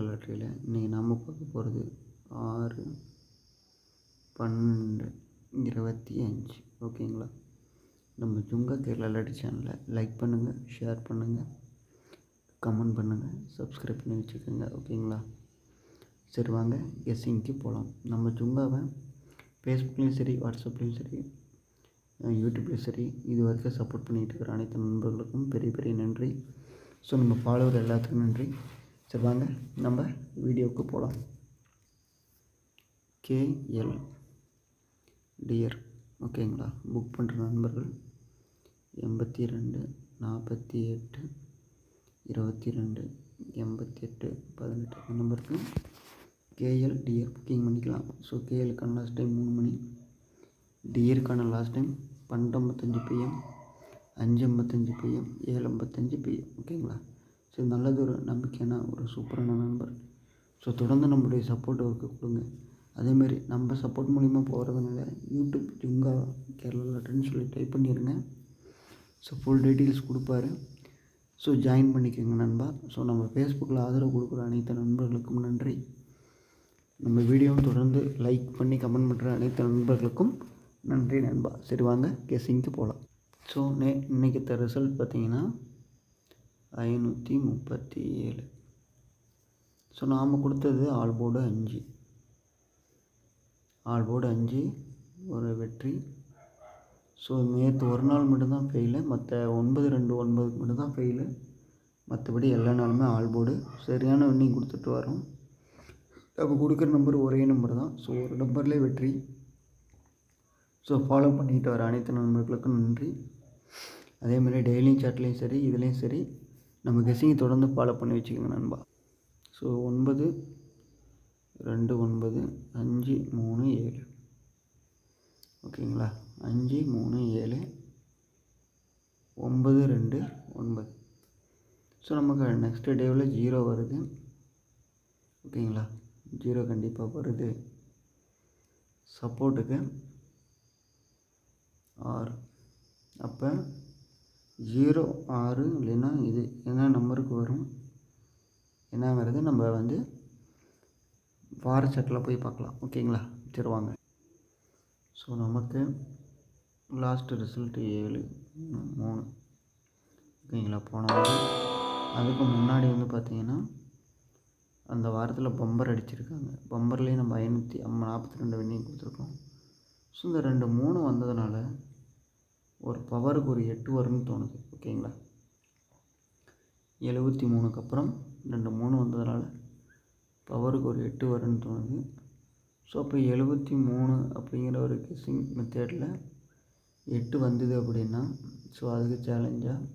வரலாற்றில் இன்றைக்கி நம்ம பார்க்க போகிறது ஆறு பன்னெண்டு இருபத்தி அஞ்சு. ஓகேங்களா? நம்ம ஜுங்கா கேரளா லாட்ரி சேனலை லைக் பண்ணுங்கள் ஷேர் பண்ணுங்கள் கமெண்ட் பண்ணுங்கள் சப்ஸ்கிரைப் பண்ணி வச்சுக்கோங்க. ஓகேங்களா? சரி வாங்க கெஸ்ஸிங்க்கு போகலாம் நம்ம ஜுங்காவை ஃபேஸ்புக்லேயும் சரி வாட்ஸ்அப்லேயும் சரி யூடியூப்லேயும் சரி இது வரைக்கும் சப்போர்ட் பண்ணிகிட்டு இருக்கிற அனைத்து நண்பர்களுக்கும் பெரிய பெரிய நன்றி. ஸோ நம்ம ஃபாலோவர் எல்லாத்துக்கும் நன்றி. சரி வாங்க நம்ம வீடியோவுக்கு போகலாம் கேஎல் டியர் ஓகேங்களா? புக் பண்ணுற நண்பர்கள் எண்பத்தி ரெண்டு நாற்பத்தி எட்டு இருபத்தி ரெண்டு எண்பத்தி எட்டு பதினெட்டு இந்த நம்பருக்கு கேஎல் டியர் புக்கிங் பண்ணிக்கலாம். ஸோ கேஎலுக்கான லாஸ்ட் டைம் மூணு மணி. டியருக்கான லாஸ்ட் டைம் பன்னெண்டு ஐம்பத்தஞ்சு பிஎம் அஞ்சு ஐம்பத்தஞ்சு பிஎம் ஏழு ஐம்பத்தஞ்சு பிஎம் ஓகேங்களா? ஸோ நல்லது ஒரு நம்பிக்கையான ஒரு சூப்பரான நண்பர். ஸோ தொடர்ந்து நம்மளுடைய சப்போர்ட் அவருக்கு கொடுங்க. அதேமாரி நம்ம சப்போர்ட் மூலிமா போகிறதுனால யூடியூப் ஜுங்கா கேரளாட்டுன்னு சொல்லி டைப் பண்ணிடுங்க ஸோ ஃபுல் டீட்டெயில்ஸ் கொடுப்பாரு. ஸோ ஜாயின் பண்ணிக்கோங்க நண்பா. ஸோ நம்ம ஃபேஸ்புக்கில் ஆதரவு கொடுக்குற அனைத்து நண்பர்களுக்கும் நன்றி. நம்ம வீடியோவும் தொடர்ந்து லைக் பண்ணி கமெண்ட் பண்ணுற அனைத்து நண்பர்களுக்கும் நன்றி நண்பா. சரி வாங்க கெஸிங்க்கு போகலாம் ஸோ நே இன்றைக்கி ரிசல்ட் பார்த்தீங்கன்னா ஐநூற்றி முப்பத்தி ஏழு ஸோ நாம் கொடுத்தது ஆல் போர்டு அஞ்சு. ஆல் போர்டு அஞ்சு ஒரு வெற்றி. ஸோ நேற்று ஒரு நாள் மட்டும்தான் ஃபெயிலு மற்ற ஒன்பது ரெண்டு ஒன்பதுக்கு மட்டும்தான் ஃபெயிலு மற்றபடி எல்லா நாளுமே ஆல் போர்டு சரியான வின்னிங் கொடுத்துட்டு வரோம். நம்ம கொடுக்குற நம்பர் ஒரே நம்பர் தான். ஸோ ஒரு நம்பர்லேயே வெற்றி. ஸோ ஃபாலோ பண்ணிக்கிட்டு வர அனைத்து நண்பர்களுக்கும் நன்றி. அதேமாதிரி டெய்லியும் சாட்லேயும் சரி இதுலேயும் சரி. நம்ம கெஸ்ஸிங்கை தொடர்ந்து ஃபாலோ பண்ணி வச்சுக்கோங்க நண்பா. ஸோ ஒன்பது ரெண்டு ஒன்பது அஞ்சு மூணு ஏழு. ஓகேங்களா? அஞ்சு மூணு ஏழு ஒன்பது ரெண்டு ஒன்பது. ஸோ நமக்கு நெக்ஸ்ட் டேவில் ஜீரோ வருது. ஓகேங்களா? ஜீரோ கண்டிப்பாக வருது. சப்போர்ட்டுக்கு ஆறு. அப்போ ஜீரோ ஆறு இல்லைன்னா இது என்ன நம்பருக்கு வரும்? என்னங்கிறது நம்ம வந்து வார சட்டில் போய் பார்க்கலாம். ஓகேங்களா? சரி வாங்க. ஸோ நமக்கு லாஸ்ட் ரிசல்ட்டு ஏழு மூணு. ஓகேங்களா? போன வாரம். அதுக்கு முன்னாடி வந்து பார்த்திங்கன்னா அந்த வாரத்தில் பம்பர் அடிச்சிருக்காங்க. பம்பர்லேயும் நம்ம ஐநூற்றி நாற்பத்தி ரெண்டு வின்னிங் கொடுத்துருக்கோம். ஸோ இந்த ரெண்டு மூணு வந்ததுனால ஒரு பவருக்கு ஒரு எட்டு வரும்னு தோணுது ஓகேங்களா? எழுபத்தி மூணுக்கு அப்புறம் ரெண்டு மூணு வந்ததுனால பவருக்கு ஒரு எட்டு வரும்னு தோணுது. ஸோ அப்போ எழுபத்தி மூணு அப்படிங்கிற ஒரு கெஸ்ஸிங் மெத்தேடில் எட்டு வந்தது அப்படின்னா ஸோ அதுக்கு சேலஞ்சாக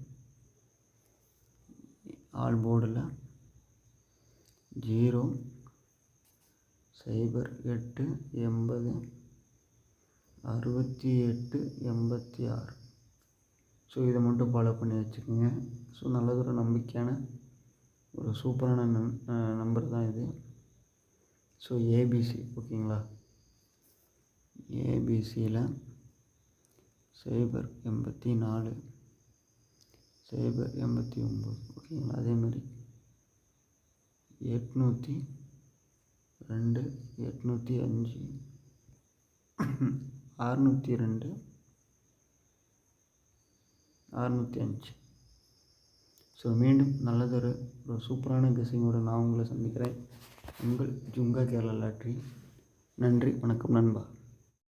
ஆல் போர்டில் ஜீரோ சைபர் எட்டு எண்பது அறுபத்தி எட்டு எண்பத்தி ஆறு ஸோ இதை மட்டும் ஃபாலோ பண்ணி வச்சுக்கோங்க. ஸோ நல்லதொரு நம்பிக்கையான ஒரு சூப்பரான நம் நம்பர் தான் இது. ஸோ ஏபிசி ஓகேங்களா? ஏபிசியில் சைபர் எண்பத்தி நாலு சைபர் எண்பத்தி ஒம்பது ஓகேங்களா? அதேமாதிரி எட்நூற்றி ரெண்டு எட்நூற்றி அஞ்சு அறுநூற்றி ரெண்டு அறுநூற்றி அஞ்சு. ஸோ மீண்டும் நல்லதொரு ஒரு சூப்பரான கெஸிங்கோடு நான் உங்களை சந்திக்கிறேன். உங்கள் ஜுங்கா கேரளா லாட்ரி. நன்றி வணக்கம் நண்பா.